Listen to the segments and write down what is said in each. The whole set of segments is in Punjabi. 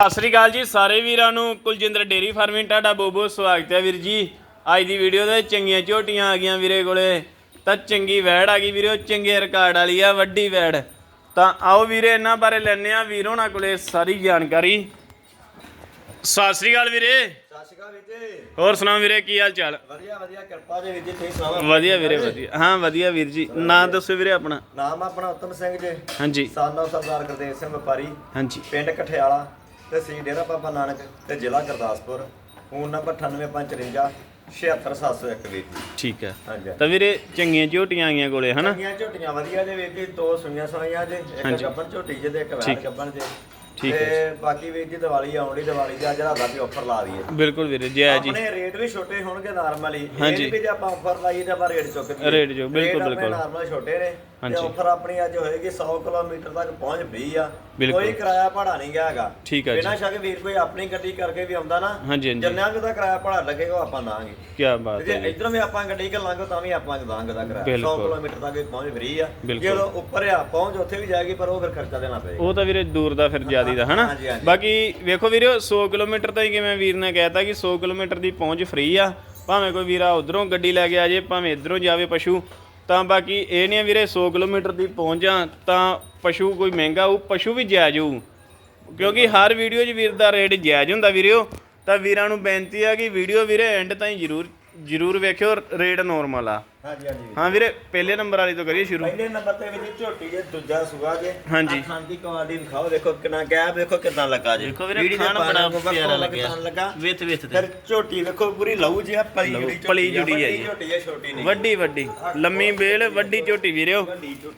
ਸਤਿ ਸ੍ਰੀ ਅਕਾਲ ਜੀ ਸਾਰੇ ਵੀਰਾਂ ਨੂੰ ਕੁਲਜਿੰਦਰ ਡੇਰੀ ਫਾਰਮਿੰਗ ਤੁਹਾਡਾ ਬਹੁਤ ਬਹੁਤ ਸਵਾਗਤ ਹੈ ਵੀਰ ਜੀ। ਅੱਜ ਦੀ ਵੀਡੀਓ ਦੇ ਚੰਗੀਆਂ ਝੋਟੀਆਂ ਆ ਗਈਆਂ ਵੀਰੇ ਕੋਲੇ। ਤਾਂ ਚੰਗੀ ਵੈੜ ਆ ਗਈ ਵੀਰੇ ਚੰਗੇ ਰਿਕਾਰਡ ਵਾਲੀ ਆ ਵੱਡੀ ਵੈੜ। ਤਾਂ ਆਓ ਵੀਰੇ ਇਹਨਾਂ ਬਾਰੇ ਲੈਣੇ ਆ ਵੀਰ ਹੋਣਾ ਕੋਲੇ ਸਾਰੀ ਜਾਣਕਾਰੀ। ਸਤਿ ਸ੍ਰੀ ਅਕਾਲ ਵੀਰੇ। ਸਤਿ ਸ਼੍ਰੀ ਅਕਾਲ ਵੀਰ ਜੀ। ਹੋਰ ਸੁਣਾਓ ਵੀਰੇ ਕੀ ਹਾਲ ਚਾਲ? ਵਧੀਆ ਵਧੀਆ ਕਿਰਪਾ ਜੀ ਵੀਰ ਜੀ ਤੁਸੀਂ ਸੁਣਾਓ? ਵਧੀਆ ਵੀਰੇ ਵਧੀਆ। ਹਾਂ ਵਧੀਆ ਵੀਰ ਜੀ। ਨਾਂ ਦੱਸੋ ਵੀਰੇ ਆਪਣਾ। ਨਾਮ ਆਪਣਾ ਉਤਮ ਸਿੰਘ ਜੀ। ਹਾਂਜੀ। ਸਾਨਾ ਸਰਦਾਰ ਗੁਰਦੇਵ ਸਿੰਘ ਵਪਾਰੀ। ਹਾਂਜੀ। ਪਿੰਡ ਕਠਿਆਲਾ। ਤਹਿਸੀਲ ਡੇਰਾ ਬਾਬਾ ਨਾਨਕ ਤੇ ਜ਼ਿਲ੍ਹਾ ਗੁਰਦਾਸਪੁਰ ਫੋਨ ਨੰਬਰ 98554 76701 ਵੀਰ ਜੀ। ਠੀਕ ਹੈ। ਹਾਂਜੀ। ਤਾਂ ਵੀਰੇ ਚੰਗੀਆਂ ਝੋਟੀਆਂ ਆ ਗਈਆਂ ਕੋਲੇ ਹਨਾ? ਚੰਗੀਆਂ ਝੋਟੀਆਂ ਵਧੀਆ ਜੇ ਜੀ ਦੋ ਸੁਈਆਂ ਸਵਾਈਆਂ ਜੇ ਇੱਕ ਹਾਂਜੀ। ਝੋਟੀ ਜੇ ਤੇ ਇੱਕ ਵੈਰ ਠੀਕ। ਜੇ। ਠੀਕ ਹੈ ਤੇ ਬਾਕੀ ਵੀਰ ਜੀ ਦੀਵਾਲੀ ਆਉਣੀ ਦੀਵਾਲੀ ਦੇ ਅੱਜ ਰਾਤ ਦਾ ਵੀ ਆਫਰ ਲਾ ਦਈਏ। ਬਿਲਕੁਲ ਵੀਰੇ ਜੈ ਜੀ। ਆਪਣੇ ਰੇਟ ਵੀ ਛੋਟੇ ਹੋਣਗੇ ਨਾਰਮਲੀ ਹਾਂਜੀ। ਵੀ ਜੇ ਆਪਾਂ ਆਫਰ ਲਾਈਏ ਤਾਂ ਆਪਾਂ ਰੇਟ ਚੁੱਕ ਦਈਏ। ਰੇਟ ਜੋ, ਬਿਲਕੁਲ, ਬਿਲਕੁਲ। ਨਾਰਮਲ ਛੋਟੇ ਨੇ। ਤੇ ਹਾਂਜੀ। ਆਫਰ ਆਪਣੀ ਅੱਜ ਹੋਏਗੀ 100 ਕਿਲੋਮੀਟਰ ਤੱਕ ਪਹੁੰਚ ਵੀ ਆ। ਬਿਲਕੁਲ। ਕੋਈ ਕਿਰਾਇਆ ਭਾੜਾ ਨਹੀਂ ਗਿਆ ਹੈਗਾ। ਠੀਕ ਹੈ ਜੀ। ਬਿਨਾਂ ਸ਼ੱਕ ਵੀਰ ਕੋਈ ਆਪਣੀ ਗੱਡੀ ਕਰਕੇ ਵੀ ਆਉਂਦਾ ਨਾ ਹਾਂਜੀ ਹਾਂਜੀ। ਜਿੰਨਾ ਕੁ ਦਾ ਕਿਰਾਇਆ ਭਾੜਾ ਲੱਗੇਗਾ ਉਹ ਆਪਾਂ ਦਾਂਗੇ ਕੀ ਬਾਤ ਤੇ ਹੈ ਜੇ। ਇਧਰੋਂ ਵੀ ਆਪਾਂ ਗੱਡੀ ਘੱਲਾਂਗੇ ਤਾਂ ਵੀ ਆਪਾਂ ਦਾਂਗੇ ਦਾ ਕਿਰਾਇਆ। 100 ਬਿਲਕੁਲ। ਕਿਲੋਮੀਟਰ ਤੱਕ ਪਹੁੰਚ ਫ੍ਰੀ ਆ। ਬਿਲਕੁਲ। ਜਦੋਂ ਉੱਪਰ ਆ ਪਹੁੰਚ ਉੱਥੇ ਵੀ ਜਾਏਗੀ ਪਰ ਉਹ ਫਿਰ ਖਰਚਾ ਦੇਣਾ ਪਏਗਾ। ਉਹ ਤਾਂ ਵੀਰੇ ਦੂਰ ਦਾ ਫਿਰ ਜਿਆਦੀ ਦਾ ਹਨਾ? ਹਾਂਜੀ, ਹਾਂਜੀ। ਬਾਕੀ ਵੇਖੋ ਵੀਰੇ 100 ਕਿਲੋਮੀਟਰ ਤਾਂ ਹੀ ਕਿਵੇਂ ਵੀਰ ਨੇ ਕਹਿਤਾ ਕਿ 100 ਕਿਲੋਮੀਟਰ ਦੀ ਪਹੁੰਚ ਫ੍ਰੀ ਆ। ਭਾਵੇਂ ਕੋਈ ਵੀਰਾ ਉਧਰੋਂ ਗੱਡੀ ਲੈ ਕੇ ਆ ਜੇ ਭਾਵੇਂ ਇਧਰੋਂ ਜਾਵੇ ਪਸ਼ੂ ਤਾਂ ਬਾਕੀ ਇਹ ਨਹੀਂ ਆ ਵੀਰੇ 100 ਕਿਲੋਮੀਟਰ ਦੀ ਪਹੁੰਚ ਆ ਤਾਂ ਪਸ਼ੂ ਕੋਈ ਮਹਿੰਗਾ ਉਹ ਪਸ਼ੂ ਵੀ ਜਾਇਜ਼ ਹੋਊ। ਕਿਉਂਕਿ ਹਰ ਵੀਡੀਓ 'ਚ ਵੀਰ ਦਾ ਰੇਟ ਜਾਇਜ਼ ਹੁੰਦਾ ਵੀਰਿਓ। ਤਾਂ ਵੀਰਾਂ ਨੂੰ ਬੇਨਤੀ ਆ ਕਿ ਵੀਡੀਓ ਵੀਰੇ ਐਂਡ ਤਾਈਂ ਜ਼ਰੂਰ ਜ਼ਰੂਰ ਵੇਖਿਓ ਰੇਟ ਨੋਰਮਲ ਆ। ਹਾਂਜੀ ਹਾਂਜੀ। ਹਾਂ ਵੀਰੇ ਪਹਿਲੇ ਨੰਬਰ ਵਾਲੀ ਤੋਂ ਕਰੀਏ ਸ਼ੁਰੂ। ਪਹਿਲੇ ਨੰਬਰ ਤੇ ਵੀ ਜੀ ਝੋਟੀ ਜੇ ਦੂਜਾ ਸੁਗਾ ਜੇ ਹਾਂਜੀ। ਥਣ ਦੀ ਕੁਆਲਿਟੀ ਵਿਖਾਓ ਦੇਖੋ ਕਿੰਨਾ ਗੈਪ ਦੇਖੋ ਕਿੰਨਾ ਲੱਗਾ ਜੇ। ਦੇਖੋ ਵੀਰੇ ਖਾਣ ਬੜਾ ਪਿਆਰਾ ਲੱਗ ਲੱਗਿਆ। ਲੱਗਾ ਵਿਥ ਵਿਥ ਤੇ। ਫਿਰ ਝੋਟੀ ਦੇਖੋ ਪੂਰੀ ਲਹੂ ਜੀ ਆ ਪਲੀ ਲਹੂ- ਜੁੜੀ ਪਲੀ ਜੁੜੀ ਹੈ ਵੱਡੀ ਜੀ। ਝੋਟੀ ਹੈ ਛੋਟੀ ਨਹੀਂ। ਵੱਡੀ ਵੱਡੀ ਲੰਮੀ ਬੇਲ ਵੱਡੀ ਝੋਟੀ ਵੀਰਿਓ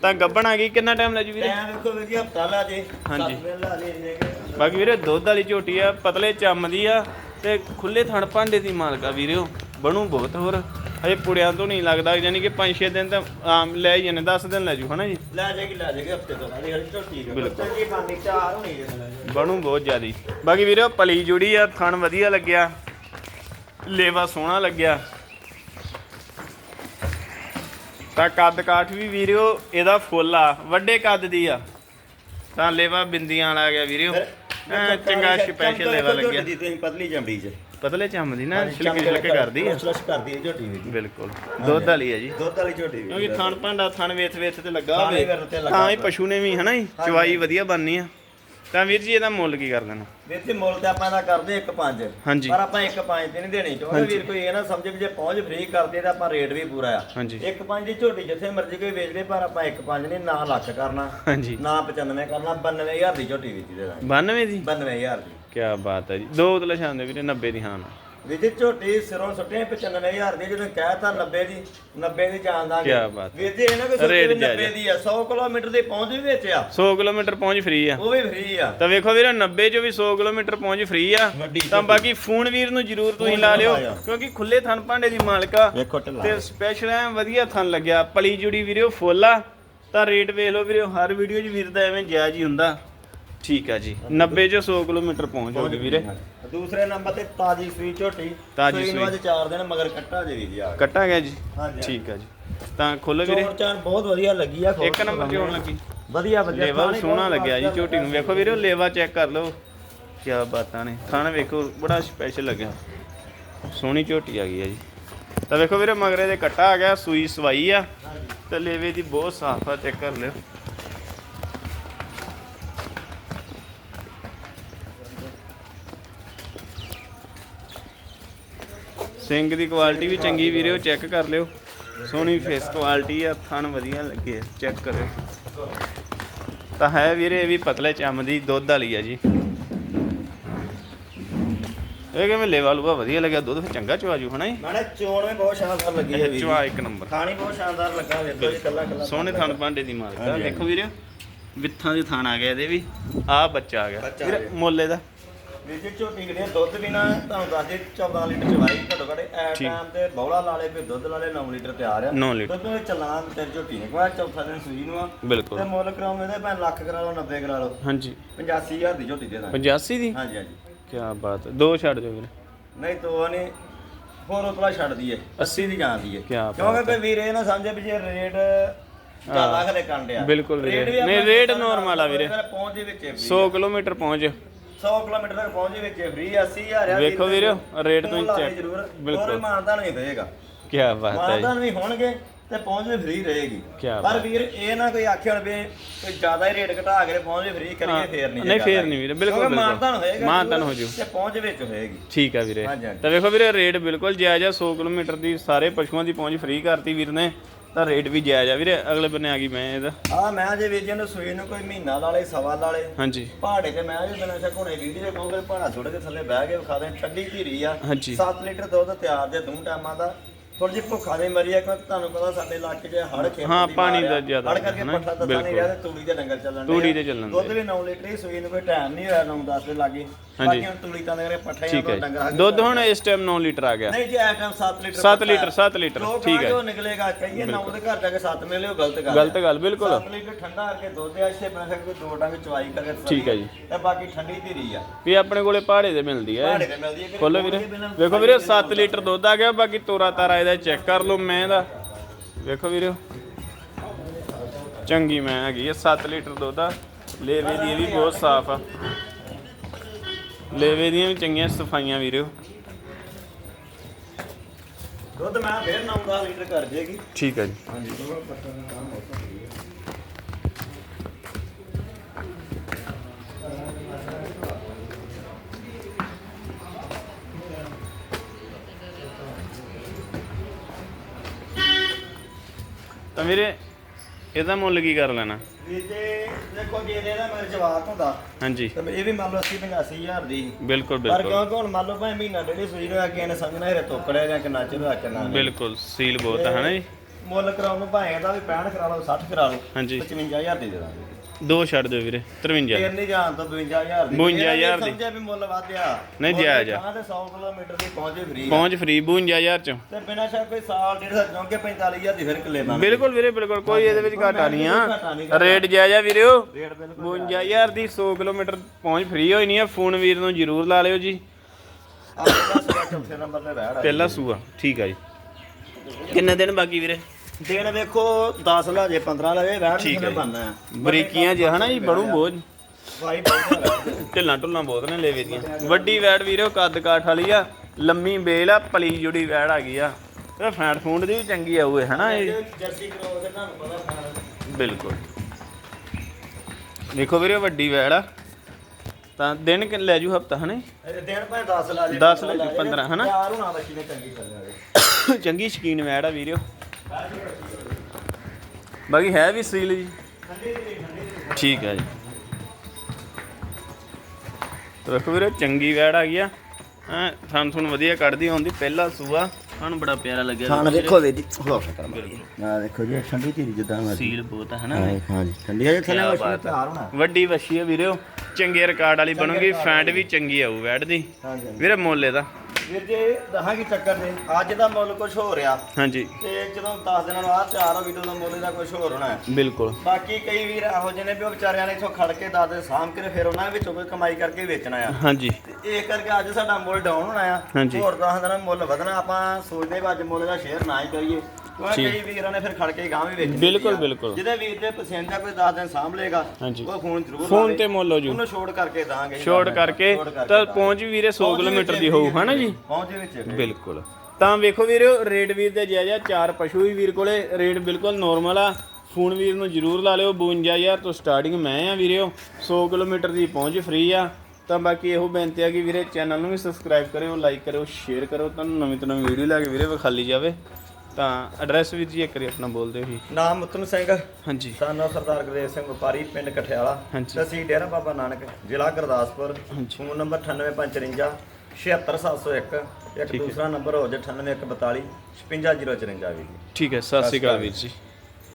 ਤਾਂ ਗੱਬਣ ਆ ਗਈ ਕਿੰਨਾ ਟਾਈਮ ਲੱਜੂ ਵੀਰੇ? ਟਾਈਮ ਦੇਖੋ ਵੀਰ ਜੀ ਹਫਤਾ ਲਾ ਜੇ ਹਾਂਜੀ। ਸੱਤ ਦਿਨ ਲਾ ਲੇ ਜੇ ਬਾਕੀ ਵੀਰੇ ਦੁੱਧ ਵਾਲੀ ਝੋਟੀ ਆ ਪਤਲੇ ਚੰਮ ਦੀ ਆ ਤੇ ਖੁੱਲੇ ਥਣ ਭਾਂਡੇ ਦੀ ਮਾਲਕਾ ਵੀਰਿਓ ਬਣੂ ਬਹੁਤ ਹੋਰ ਹਜੇ ਪੁੜਿਆਂ ਤੋਂ ਨਹੀਂ ਲੱਗਦਾ ਯਾਨੀ ਕਿ 5-6 ਦਿਨ ਤਾਂ ਆਮ ਲੈ ਹੀ ਜਾਣੇ 10 ਦਿਨ ਲੈ ਜੂ ਹਨਾ ਜੀ? ਲੈ ਜਾਏਗੀ ਲੈ ਜਾਏਗੀ ਹਫ਼ਤੇ ਤੋਂ ਬਾਅਦ ਇਹ ਝੋਟੀ ਦੇਖੋ ਬਿਲਕੁਲ। ਚੰਗੀ ਖਾਂਦੀ ਚਾਰ ਹੋਣੀ ਜੇ ਬਣੂ ਬਹੁਤ ਜ਼ਿਆਦੀ। ਬਾਕੀ ਵੀਰਿਓ ਪਲੀ ਜੁੜੀ ਆ ਥਣ ਵਧੀਆ ਲੱਗਿਆ ਲੇਵਾ ਸੋਹਣਾ ਲੱਗਿਆ। ਤਾਂ ਕੱਦ ਕਾਠ ਵੀ ਵੀਰਿਓ ਇਹਦਾ ਫੁੱਲ ਆ ਵੱਡੇ ਕੱਦ ਦੀ ਆ। ਤਾਂ ਲੇਵਾ ਬਿੰਦੀਆਂ ਵਾਲਾ ਆ ਗਿਆ ਵੀਰਿਓ ਐਂ ਚੰਗਾ ਸਪੈਸ਼ਲ ਲੇਵਾ ਲੱਗਿਆ। ਤੁਸੀਂ ਪਤਲੀ ਜੰਬੀ ਜੇ ਪਤਲੇ ਚੰਮ ਦੀ ਨਾ ਛਿਲਕੇ ਛਿਲਕੇ ਕਰਦੀ ਆ। ਸਲਸ਼ ਕਰਦੀ ਹੈ ਝੋਟੀ ਵੀ ਬਿਲਕੁਲ। ਦੁੱਧ ਵਾਲੀ ਆ ਜੀ। ਦੁੱਧ ਵਾਲੀ ਝੋਟੀ ਵੀ ਕਿਉਂਕਿ ਥਣ ਭਾਂਡਾ ਥਣ ਵੇਥ ਵੇਥ ਤੇ ਲੱਗਾ ਹੋਵੇ ਤੇ ਹੀ। ਪਸ਼ੂ ਨੇ ਵੀ ਹਨਾ ਜੀ? ਚਵਾਈ ਵਧੀਆ ਬਣਨੀ ਆ। ਤਾਂ ਵੀਰ ਜੀ ਇਹਦਾ ਮੁੱਲ ਕੀ ਕਰ ਦੇਣਾ ਵੀਰ ਜੀ ਮੁੱਲ ਤੇ ਆਪਾਂ ਇਹਦਾ ਕਰਦੇ 1.5 ਹਾਂਜੀ। ਪਰ ਆਪਾਂ 1.5 ਤੇ ਨਹੀਂ ਦੇਣੀ। ਚਾਹੁੰਦੇ ਵੀਰ ਕੋਈ ਇਹ ਨਾ ਸਮਝੇ ਵੀ ਜੇ ਪਹੁੰਚ ਫ੍ਰੀ ਕਰਦੇ ਤਾਂ ਆਪਾਂ ਰੇਟ ਵੀ ਪੂਰਾ ਆ। ਹਾਂਜੀ। 1.5 ਦੀ ਝੋਟੀ ਜਿੱਥੇ ਮਰਜ਼ੀ ਕੋਈ ਵੇਚ ਦੇ ਪਰ ਆਪਾਂ 1.5 ਨਹੀਂ ਨਾ ਲੱਖ ਕਰਨਾ। ਹਾਂਜੀ। ਨਾ 95 ਕਰਨਾ 92000 ਦੀ ਝੋਟੀ ਵੇਚੀ ਦੇ ਦਾਂਗੇ। 92 ਦੀ? 92000 ਦੀ। ਕੀ ਬਾਤ ਹੈ ਜੀ। ਦੋ ਉਤਲੇ ਛਾਂਦੇ ਵੀਰੇ 90 ਦੀ ਹਾਂ ਨਾ। ਵੀਰ ਜੀ ਝੋਟੀ ਸਿਰੋਂ ਸੁੱਟੇ 95000 ਦੀ ਜਦੋਂ ਕਹਿਤਾ 90 ਦੀ 90 ਦੀ ਜਾਣ ਦਾਂਗੇ ਕਿਆ ਬਾਤ ਵੀਰ ਜੀ ਇਹਨਾਂ ਕੋਈ ਵੀ ਜਾਇਜ਼ 90 ਦੀ ਆ 100 ਕਿਲੋਮੀਟਰ ਦੀ ਪਹੁੰਚ ਵੀ ਵਿੱਚ ਆ। 100 ਕਿਲੋਮੀਟਰ ਪਹੁੰਚ ਫ੍ਰੀ ਆ। ਉਹ ਵੀ ਫ੍ਰੀ ਆ। ਤਾਂ ਵੇਖੋ ਵੀਰੇ 90 ਚੋਂ ਵੀ 100 ਕਿਲੋਮੀਟਰ ਪਹੁੰਚ ਫ੍ਰੀ ਆ। ਵੱਡੀ ਤਾਂ ਬਾਕੀ ਫੋਨ ਵੀਰ ਨੂੰ ਜਰੂਰ ਤੁਸੀਂ ਲਾ ਲਿਓ ਲਾਇਆ। ਕਿਉਂਕਿ ਖੁੱਲੇ ਥਣ ਭਾਂਡੇ ਦੀ ਮਾਲਕਾ ਵੇਖੋ ਢਿੱਲਾ ਤੇ ਸਪੈਸ਼ਲ ਐ ਵਧੀਆ ਥਣ ਲੱਗਿਆ। ਪਲੀ ਜੁੜੀ ਫੁੱਲ ਆ। ਤਾਂ ਰੇਟ ਵੇਖ ਲਓ ਵੀਰਿਓ ਹਰ ਵੀਡੀਓ 'ਚ ਵੀਰ ਦਾ ਐਵੇਂ ਜਾਇਜ਼ ਹੀ ਹੁੰਦਾ। ਠੀਕ ਆ ਜੀ। 90 ਚੋਂ 100 ਕਿਲੋਮੀਟਰ ਪਹੁੰਚ ਹੋਗੇ ਵੀਰੇ। ਦੂਸਰੇ ਨੰਬਰ ਤੇ ਤਾਜੀ ਸੂਈ ਝੋਟੀ। ਤਾਜ਼ੀ ਸੂਈ ਨੂੰ। ਅੱਜ 4 ਦਿਨ ਮਗਰ ਕੱਟਾ ਜੇ ਜੀ ਆ ਕੱਟਾ ਗਿਆ ਜੀ? ਹਾਂਜੀ ਠੀਕ ਆ ਜੀ। ਤਾਂ ਖੋਲੋ ਵੀਰੇ। ਚੋਣ ਚਾਣ ਬਹੁਤ ਵਧੀਆ ਲੱਗੀ ਆ ਇੱਕ ਨੰਬਰ ਤੇ ਆਉਣ ਲੱਗੀ। ਵਧੀਆ ਵਧੀਆ। ਲੇਵਾ ਸੋਹਣਾ ਲੱਗਿਆ ਜੀ ਝੋਟੀ ਨੂੰ। ਵੇਖੋ ਵੀਰੇ ਲੇਵਾ ਚੈੱਕ ਕਰ ਲਓ। ਕੀ ਬਾਤਾਂ ਨੇ। ਥਣ ਵੇਖੋ ਬੜਾ ਸਪੈਸ਼ਲ ਲੱਗਿਆ। ਸੋਹਣੀ ਝੋਟੀ ਆ ਗਈ ਆ ਜੀ। ਤਾਂ ਵੇਖੋ ਵੀਰੇ ਮਗਰੇ ਦੇ ਕੱਟਾ ਆ ਗਿਆ ਸੂਈ ਸਵਾਈ ਆ। ਤੇ ਲੇਵੇ ਦੀ ਬਹੁਤ ਸਾਫ਼ ਚੈੱਕ ਕਰ ਲਿਓ। ਸਿੰਘ ਦੀ ਕੁਆਲਿਟੀ ਵੀ ਚੰਗੀ ਵੀਰੇ ਉਹ ਚੈੱਕ ਕਰ ਲਿਓ। ਸੋਹਣੀ ਫੇਸ ਕੁਆਲਿਟੀ ਆ ਥਣ ਵਧੀਆ ਲੱਗੇ ਚੈੱਕ ਕਰਿਓ। ਤਾਂ ਹੈ ਵੀਰੇ ਇਹ ਵੀ ਪਤਲੇ ਚੰਮ ਦੀ ਦੁੱਧ ਵਾਲੀ ਆ ਜੀ। ਇਹ ਕਿਵੇਂ ਲੇਵਾ ਲੂਆ ਵਧੀਆ ਲੱਗਿਆ ਦੁੱਧ ਫਿਰ ਚੰਗਾ ਚਵਾ ਜੂ ਹਨਾ ਜੀ? ਨਾਲੇ ਚੋਣ ਵੀ ਬਹੁਤ ਸ਼ਾਨਦਾਰ ਲੱਗੀ ਹੈ ਵੀਰ। ਚਵਾ ਇੱਕ ਨੰਬਰ। ਖਾਣੀ ਬਹੁਤ ਸ਼ਾਨਦਾਰ ਲੱਗਾ ਵੇਖੋ ਜੀ ਕੱਲਾ ਕੱਲਾ ਸੋਹਣੇ ਥਣ ਭਾਂਡੇ ਦੀ ਮਾਲਕ ਆ। ਦੇਖੋ ਵੀਰੇ ਵਿਥਾਂ ਦੀ ਥਣ ਆ ਗਿਆ ਇਹਦੇ ਵੀ। ਆ ਬੱਚਾ ਆ ਗਿਆ। ਵੀਰੇ। ਮੁੱਲ ਇਹਦਾ। ਵੀਰ ਜੀ ਝੋਟੀ ਕਿਹੜੇ ਦੁੱਧ ਵੀ ਨਾ ਤੁਹਾਨੂੰ ਦੱਸ ਦੇ 14 ਲੀਟਰ ਚਵਾਈ ਘੱਟੋ ਘੱਟ ਐ ਠੀਕ। ਟਾਈਮ ਤੇ ਬੌਲਾ ਲਾ ਲੇ ਕੋਈ ਦੁੱਧ ਲਾ ਲੇ 9 ਲੀਟਰ ਤਿਆਰ ਆ। ਨੌ ਲੀਟਰ। ਦੁੱਧ ਵਿੱਚ ਚਲਾਨ ਤੇ ਝੋਟੀ ਨੇ ਕੋਈ ਚੌਥਾ ਦਿਨ ਸੂਈ ਨੂੰ ਆ। ਬਿਲਕੁਲ। ਤੇ ਮੁੱਲ ਕਰਾਉਂਦੇ ਤੇ ਭਾਵੇਂ ਲੱਖ ਕਰਾ ਲਓ 90 ਕਰਾ ਲਓ। ਹਾਂਜੀ। 85000 ਦੀ ਝੋਟੀ ਦੇ ਦਾਂਗੇ। 85 ਦੀ? ਹਾਂਜੀ ਹਾਂਜੀ। ਕੀ ਬਾਤ ਹੈ। ਦੋ ਛੱਡ ਦਿਓ ਵੀਰੇ। ਨਹੀਂ ਤੋ ਨਹੀਂ ਹੋਰ ਉਤਲਾ ਛੱਡ ਦਈਏ। 80 ਦੀ ਜਾਂਦੀ ਹੈ ਕਿਆ ਬਾਤ ਕਿਉਂਕਿ ਕੋਈ ਵੀਰ ਇਹ ਨਾ ਸਮਝੇ ਵੀ ਜੇ ਰੇਟ ਬਿਲਕੁਲ ਵੀਰੇ। ਨਹੀਂ, ਰੇਟ normal ਆ ਵੀਰੇ। ਪਹੁੰਚ ਦੇ ਵਿੱਚ ਹੈ ਵੀਰੇ। 100 ਕਿਲੋਮੀਟਰ ਪਹੁੰਚ। 100 ਕਿਲੋਮੀਟਰ ਤੱਕ ਪਹੁੰਚੇ ਵਿੱਚ ਫ੍ਰੀ 80000 ਆ ਵੇਖੋ ਵੀਰੋ, ਰੇਟ ਤੁਸੀਂ ਜ਼ਰੂਰ ਬਿਲਕੁਲ। ਮਾਨਤਾ ਨਹੀਂ ਹੋਏਗਾ। ਕੀ ਬਾਤ ਹੈ ਜੀ। ਮਾਨਤਾ ਵੀ ਹੋਣਗੇ। ਤੇ ਪਹੁੰਚ ਵੀ ਫ੍ਰੀ ਰਹੇਗੀ। ਕਿਆ ਪਰ ਵੀਰ ਇਹ ਨਾ ਕੋਈ ਆਖੇ ਹੁਣ ਵੀ ਕੋਈ ਜ਼ਿਆਦਾ ਹੀ ਰੇਟ ਘਟਾ ਕੇ ਪਹੁੰਚ ਵੀ ਫ੍ਰੀ ਕਰੀਏ ਫੇਰ ਨਹੀਂ ਨਹੀਂ, ਫੇਰ ਨਹੀਂ ਵੀਰੇ, ਬਿਲਕੁਲ, ਬਿਲਕੁਲ। ਮਾਨਤਾ ਹੋਏਗਾ ਮਾਨਤਾਨ ਹੋ ਜੂ। ਤੇ ਪਹੁੰਚ ਵਿੱਚ ਹੋਏਗੀ। ਠੀਕ ਆ ਵੀਰੇ। ਤਾਂ ਵੇਖੋ ਵੀਰੇ ਰੇਟ ਬਿਲਕੁਲ ਜਾਇਜ਼ ਆ 100 ਕਿਲੋਮੀਟਰ ਦੀ ਸਾਰੇ ਪਸ਼ੂਆਂ ਦੀ ਪਹੁੰਚ ਫ੍ਰੀ ਕਰਤੀ ਵੀਰ ਨੇ ਤਾਂ ਰੇਟ ਵੀ ਜਾਇਜ਼ ਆ ਵੀਰੇ। ਅਗਲੇ ਬੰਨੇ ਆ ਗਈ ਮੈਂ ਇਹਦਾ। ਆ ਮੈਂ ਜੇ ਵੀਰ ਜੀ ਨੂੰ ਸੂਈ ਨੂੰ ਕੋਈ ਮਹੀਨਾ ਲਾਲੇ ਸਵਾ ਲਾਲੇ ਹਾਂਜੀ। ਪਹਾੜੇ ਤੇ ਮੈਂ ਜੇ ਬਿਨਾਂ ਸ਼ੱਕ ਹੁਣੇ ਵੀਡੀਓ ਦੇ ਕਹੋਗੇ ਪਹਾੜਾ ਛੋੜ ਕੇ ਥੱਲੇ ਬਹਿ ਕੇ ਵਿਖਾ ਦੇ ਠੰਡੀ ਧੀਰੀ ਆ। ਹਾਂਜੀ। 7 ਲੀਟਰ ਦੁੱਧ ਤਿਆਰ ਜੇ ਦੋ ਟਾਈਮਾਂ ਦਾ ਥੋੜੀ ਜਿਹੀ ਭੁੱਖਾ ਦੇ ਮਰੀ ਆ ਕਿਉਂਕਿ ਤੁਹਾਨੂੰ ਪਤਾ ਸਾਡੇ ਇਲਾਕੇ 'ਚ ਹੜ ਖੇਤ ਹਾਂ, ਦੀ ਪਾਣੀ। ਦਾ ਜ਼ਿਆਦਾ ਹੜ ਕਰਕੇ ਹਨਾ? ਪੱਠਾ ਤਾਂ ਨਹੀਂ ਬਿਲਕੁਲ। ਰਿਹਾ ਤੇ ਤੂੜੀ ਦੇ ਡੰਗਰ ਚੱਲਣ ਡਏ ਤੂੜੀ। ਤੇ ਚੱਲਣ ਦੁੱਧ ਵੀ 9 ਲੀਟਰ ਹੀ ਸੂਈ ਨੂੰ ਕੋਈ ਟਾਈਮ ਨਹੀਂ ਹੋਇਆ 9 10 ਦੇ ਲਾਗੇ ਬਾਕੀ ਹੁਣ ਤੂੜੀ ਤਾਂ ਦੇ ਪੱਠੇ ਠੀਕ ਹੈ ਦੁੱਧ ਹੁਣ ਇਸ ਟਾਈਮ 9 ਲੀਟਰ ਆ ਗਿਆ। ਨਹੀਂ ਜੀ ਇਸ ਟਾਈਮ 7 ਲੀਟਰ 7 ਲੀਟਰ 7 ਲੀਟਰ ਠੀਕ ਹੈ। ਉਹ ਨਿਕਲੇਗਾ ਕਹੀਏ 9 ਦੇ ਘਰ ਜਾ ਕੇ 7 ਮਿਲੇ ਉਹ ਗਲਤ ਗੱਲ ਗਲਤ ਗੱਲ ਬਿਲਕੁਲ। 7 ਲੀਟਰ ਠੰਡਾ ਕਰਕੇ ਦੁੱਧ ਆ ਇਸੇ ਬਣਾ ਕੇ ਦੋ ਡੰਗ ਚਵਾਈ ਕਰਕੇ ਠੀਕ ਹੈ ਜੀ। ਤੇ ਬਾਕੀ ਠੰਡੀ ਧੀਰੀ ਆ। ਵੀ ਆਪਣੇ ਕੋਲੇ ਪਹਾੜੇ ਤੇ ਮਿਲਦੀ ਹੈ। ਪਹਾੜੇ ਤੇ ਮਿਲਦੀ ਹੈ ਕਿ ਖੋਲੋ ਵੀਰੇ। ਵੇਖੋ ਵੀਰੇ 7 ਲੀਟਰ ਦੁੱਧ ਆ ਗਿਆ ਬਾਕੀ ਤੋਰਾ ਤਾਰਾ ਇਹਦਾ ਚੈੱਕ ਕਰ ਲਓ ਮੈਂ ਦਾ ਵੇਖੋ ਵੀਰੇ। ਚੰਗੀ ਮੈਂ ਹੈਗੀ ਹੈ 7 ਲੀਟਰ ਦੁੱਧ ਆ। ਲੇਵੇ ਦੀ ਇਹ ਵੀ ਬਹੁਤ ਸਾਫ਼ ਆ। ਲੇਵੇ ਦੀਆਂ ਵੀ ਚੰਗੀਆਂ ਸਫਾਈਆਂ ਵੀਰੇ। ਦੁੱਧ ਮੈਂ ਫੇਰ 9-10 ਲੀਟਰ ਕਰ ਜੇਗੀ। ਠੀਕ ਹੈ ਜੀ। ਹਾਂਜੀ। ਤਾਂ ਵੀਰੇ ਇਹਦਾ ਮੁੱਲ ਕੀ ਕਰ ਲੈਣਾ? ਜੀ ਦੇਖੋ ਜੇ ਇਹਦਾ ਮੇਰੇ ਜਵਾਬ ਹੁੰਦਾ ਹਾਂਜੀ। ਤੇ ਇਹ ਵੀ ਮੰਨ ਲਓ 80 85000 ਦੀ। ਬਿਲਕੁਲ ਪਰ ਬਿਲਕੁਲ। ਕਿਉਂਕਿ ਹੁਣ ਮੰਨ ਲਓ ਭਾਵੇਂ ਮਹੀਨਾ ਡੇਢ ਸੂਈ ਨੂੰ ਅੱਗੇ ਨੇ ਸਮਝਣਾ ਇਹ ਤੋਕੜਿਆ ਜਾਂ ਕਿੰਨਾ ਚਿਰ ਹੋਇਆ ਕਿੰਨਾ ਨਹੀਂ। ਬਿਲਕੁਲ ਸੀਲ ਬਹੁਤ ਹੈ ਹਨਾ ਜੀ? ਮੁੱਲ ਕਰਾਉਣ ਨੂੰ ਭਾਵੇਂ ਇਹਦਾ ਵੀ 65 ਕਰਾ ਲਓ 60 ਕਰਾ ਲਓ ਹਾਂਜੀ। 55000 ਦੀ ਦੇ ਦਾਂਗੇ। ਦੋ ਛੱਡ ਦਿਓ ਵੀਰੇ 53 ਫੇਰ ਨਹੀਂ ਜਾਣ ਤੋਂ 52000 ਦੀ। 52,000 ਦੀ। ਸਮਝਿਆ ਵੀ ਮੁੱਲ ਵਧਿਆ। ਨਹੀਂ, ਜਾਇਜ਼ ਆ। ਆ ਤੇ 100 ਕਿਲੋਮੀਟਰ ਦੀ ਪਹੁੰਚੇ ਫ੍ਰੀ ਪਹੁੰਚ ਫ੍ਰੀ 52000 ਚ। ਤੇ ਬਿਨਾਂ ਸ਼ੱਕ ਕੋਈ ਸਾਲ ਡੇਢ ਸਾਲ ਚੌਂਕੇ 45000 ਦੀ ਫਿਰ ਕਿੱਲੇ ਬਣ ਬਿਲਕੁਲ ਵੀਰੇ ਬਿਲਕੁਲ ਕੋਈ ਇਹਦੇ ਵਿੱਚ ਘਾਟਾ ਨਹੀਂ ਆ। ਰੇਟ ਜਾਇਜ਼ ਆ ਵੀਰਿਓ। ਰੇਟ ਬਿਲਕੁਲ 52000 ਦੀ 100 ਕਿਲੋਮੀਟਰ ਪਹੁੰਚ ਫ੍ਰੀ ਹੋਈ ਨਹੀਂ ਆ। ਫੋਨ ਵੀਰ ਨੂੰ ਜਰੂਰ ਲਾ ਲਿਓ ਜੀ। ਆਪਣਾ ਸਵਾ ਚੌਥੇ ਨੰਬਰ ਤੇ ਬੈਠ ਆ। ਪਹਿਲਾ ਸੂਆ ਠੀਕ ਆ ਜੀ। ਕਿੰਨੇ ਦਿਨ ਬਾਕੀ ਵੀਰੇ? ਦਿਨ ਵੇਖੋ 10 ਲਾਜੇ 15 ਲਾਜੇ ਬੈਠ ਠੀਕ ਹੈ ਜੀ। ਬਰੀਕੀਆਂ ਜੇ ਹਨਾ ਜੀ ਬੜੂ ਬੋਝ। ਵਾਈ ਢਿੱਲਾਂ ਢੁੱਲਾਂ ਬਹੁਤ ਨੇ ਲੇਵੇ ਦੀਆਂ। ਵੱਡੀ ਵੈੜ ਵੀਰੋ ਕੱਦ ਕਾਠ ਵਾਲੀ ਆ ਲੰਮੀ ਬੇਲ ਆ ਪਲੀ ਜੁੜੀ ਵੈੜ ਆ ਗਈ ਆ। ਤੇ ਫੈਂਟ ਫੂੰਡ ਦੀ ਵੀ ਚੰਗੀ ਆਊ ਇਹ ਹਨਾ ਇਹ? ਜਰਸੀ ਤੁਹਾਨੂੰ ਪਤਾ ਬਿਲਕੁਲ। ਦੇਖੋ ਵੀਰੇ ਵੱਡੀ ਵੈੜ ਆ। ਤਾਂ ਦਿਨ ਕਿ ਲੈ ਜੂ ਹਫਤਾ ਹਨਾ ਇਹ ਦਿਨ ਭਾਵੇਂ 10 ਲਾਜੇ 10 ਲਾਜੇ, 15 ਹਨਾ? ਯਾਰ ਹੁਣਾ ਬੱਚੀ ਨੇ ਚੰਗੀ ਚੰਗੀ ਸ਼ਕੀਨ ਵੈੜ ਆ ਵੀਰਿਓ ਬਾਕੀ ਹੈ ਵੀ ਸੀਲ ਜੀ। ਠੀਕ ਹੈ ਜੀ। ਵੇਖੋ ਵੀਰੇ ਚੰਗੀ ਵੈੜ ਆ ਗਈ ਆ। ਹਾਂ ਸਾਨੂੰ ਤੁਹਾਨੂੰ ਵਧੀਆ ਕੱਢਦੀ ਆਉਂਦੀ ਪਹਿਲਾ ਸੂਆ। ਸਾਨੂੰ ਬੜਾ ਪਿਆਰਾ ਲੱਗਿਆ ਖਾਣ ਵੇਖੋ ਵੇ ਜੀ ਹੋ ਸਕਦਾ ਆ ਦੇਖੋ ਜੀ ਠੰਡੀ ਧੀਰੀ ਜਿੱਦਾਂ ਮਰਜ਼ੀ। ਸੀਲ ਬਹੁਤ ਆ ਹਨਾ? ਹਾਂ ਜੀ ਠੰਡੀ ਹੈ ਥੱਲੇ ਕਿਆ ਮਸ਼ੀਨ ਬਾਤ ਤਿਆਰ ਹੋਣਾ। ਵੱਡੀ ਵਸ਼ੀ ਆ ਵੀਰਿਓ। ਚੰਗੇ ਰਿਕਾਰਡ ਵਾਲੀ ਬਣੂਗੀ ਫੈਂਟ ਵੀ ਚੰਗੀ ਆਊ ਵੈੜ ਦੀ। ਵੀਰੇ ਮੁੱਲ ਦਾ ਵੀਰ ਜੀ ਦਹਾਂ ਕੀ ਚੱਕਰ ਨੇ ਅੱਜ ਦਾ ਮੁੱਲ ਕੁਝ ਹੋ ਰਿਹਾ। ਹਾਂਜੀ। ਤੇ ਜਦੋਂ 10 ਦਿਨਾਂ ਬਾਅਦ ਤਿਆਰ ਹੋ ਗਈ ਤਾਂ ਉਦੋਂ ਮੁੱਲ ਦਾ ਕੁਝ ਹੋਰ ਹੋਣਾ ਹੈ। ਬਿਲਕੁਲ। ਬਾਕੀ ਕਈ ਵੀਰ ਇਹੋ ਜਿਹੇ ਨੇ ਵੀ ਉਹ ਵਿਚਾਰਿਆਂ ਨੇ ਇਥੋਂ ਖੜ ਕੇ ਦਾਦੇ ਸਾਂਭ ਕੇ ਫਿਰ ਉਹਨਾਂ ਵਿੱਚੋਂ ਕੋਈ ਕਮਾਈ ਕਰਕੇ ਵੇਚਣਾ ਆ। ਹਾਂਜੀ। ਤੇ ਇਹ ਕਰਕੇ ਅੱਜ ਸਾਡਾ ਮੁੱਲ ਡਾਊਨ ਹੋਣਾ ਆ। ਹੋਰ 10 ਦਿਨਾਂ ਮੁੱਲ ਵਧਣਾ ਆਪਾਂ ਸੋਚਦੇ ਵੀ ਅੱਜ ਮੁੱਲ ਦਾ ਸ਼ੇਅਰ ਨਾ ਹੀ ਕਰੀਏ। ਕਿਉਂਕਿ ਕਈ ਵੀਰਾਂ ਨੇ ਫਿਰ ਖੜ ਕੇ ਗਾਂ ਵੀ ਵੇਚਣੀ ਬਿਲਕੁਲ। ਬਿਲਕੁਲ। ਜਿਹਦੇ ਵੀਰ ਦੇ ਪਸੰਦ ਆ ਕੋਈ 10 ਦਿਨ ਸਾਂਭ ਲੇਗਾ ਹਾਂਜੀ। ਉਹ ਫੋਨ ਜ਼ਰੂਰ ਫੋਨ ਲਾਵੇ। ਤੇ ਮੁੱਲ ਹੋ ਜੂ ਉਹਨੂੰ ਛੋੜ ਕਰਕੇ ਦਾਂਗੇ ਜੀ ਆਪਾਂ। ਕਰਕੇ ਤਾਂ ਦਾਂਗੇ। ਪਹੁੰਚ ਵੀ ਵੀਰੇ 100 ਪਹੁੰਚ ਕਿਲੋਮੀਟਰ ਵਿੱਚ ਦੀ ਹੋਊ ਹਨਾ ਜੀ ਪਹੁੰਚ ਵਿੱਚ ਹੈ। ਬਿਲਕੁਲ ਤਾਂ ਵੇਖੋ ਵੀਰੋ ਰੇਟ ਵੀਰ ਦੇ ਜਾਇਜ਼ ਆ ਚਾਰ ਪਸ਼ੂ ਵੀ ਵੀਰ ਕੋਲੇ ਰੇਟ ਬਿਲਕੁਲ ਨੋਰਮਲ ਆ ਫੋਨ ਵੀਰ ਨੂੰ ਜਰੂਰ ਲਾ ਲਿਓ 52000 ਤੋਂ ਸਟਾਰਟਿੰਗ ਮੈਂ ਆ ਵੀਰਿਓ 100 ਕਿਲੋਮੀਟਰ ਦੀ ਪਹੁੰਚ ਫ੍ਰੀ ਆ ਤਾਂ ਬਾਕੀ ਇਹੋ ਬੇਨਤੀ ਆ ਕਿ ਵੀਰੇ ਚੈਨਲ ਨੂੰ ਵੀ ਸਬਸਕ੍ਰਾਈਬ ਕਰਿਓ ਲਾਈਕ ਕਰਿਓ ਸ਼ੇਅਰ ਕਰੋ ਤੁਹਾਨੂੰ ਨਵੀਂ ਤੋਂ ਨਵੀਂ ਵੀਡੀਓ ਲੈ ਕੇ ਵੀਰੇ ਵਿਖਾਲੀ ਜਾਵੇ ਤਾਂ ਐਡਰੈਸ ਵੀਰ ਜੀ ਇੱਕ ਵਾਰੀ ਆਪਣਾ ਬੋਲ ਦਿਓ ਜੀ ਨਾਮ ਮੁਤਨ ਸਿੰਘ। ਹਾਂਜੀ। ਸਾਨੋ ਸਰਦਾਰ ਗੁਰਦੇਵ ਸਿੰਘ ਵਪਾਰੀ ਪਿੰਡ ਕਠਿਆਲਾ। ਹਾਂਜੀ। ਤਹਿਸੀਲ ਡੇਰਾ ਬਾਬਾ ਨਾਨਕ ਜ਼ਿਲ੍ਹਾ ਗੁਰਦਾਸਪੁਰ। ਹਾਂਜੀ। ਫੋਨ ਨੰਬਰ 98554 76701 ਇੱਕ। ਦੂਸਰਾ ਨੰਬਰ ਹੋ ਜਾ 98142 55054 ਵੀ। ਠੀਕ ਹੈ ਸਤਿ ਸ਼੍ਰੀ ਅਕਾਲ ਵੀਰ ਜੀ।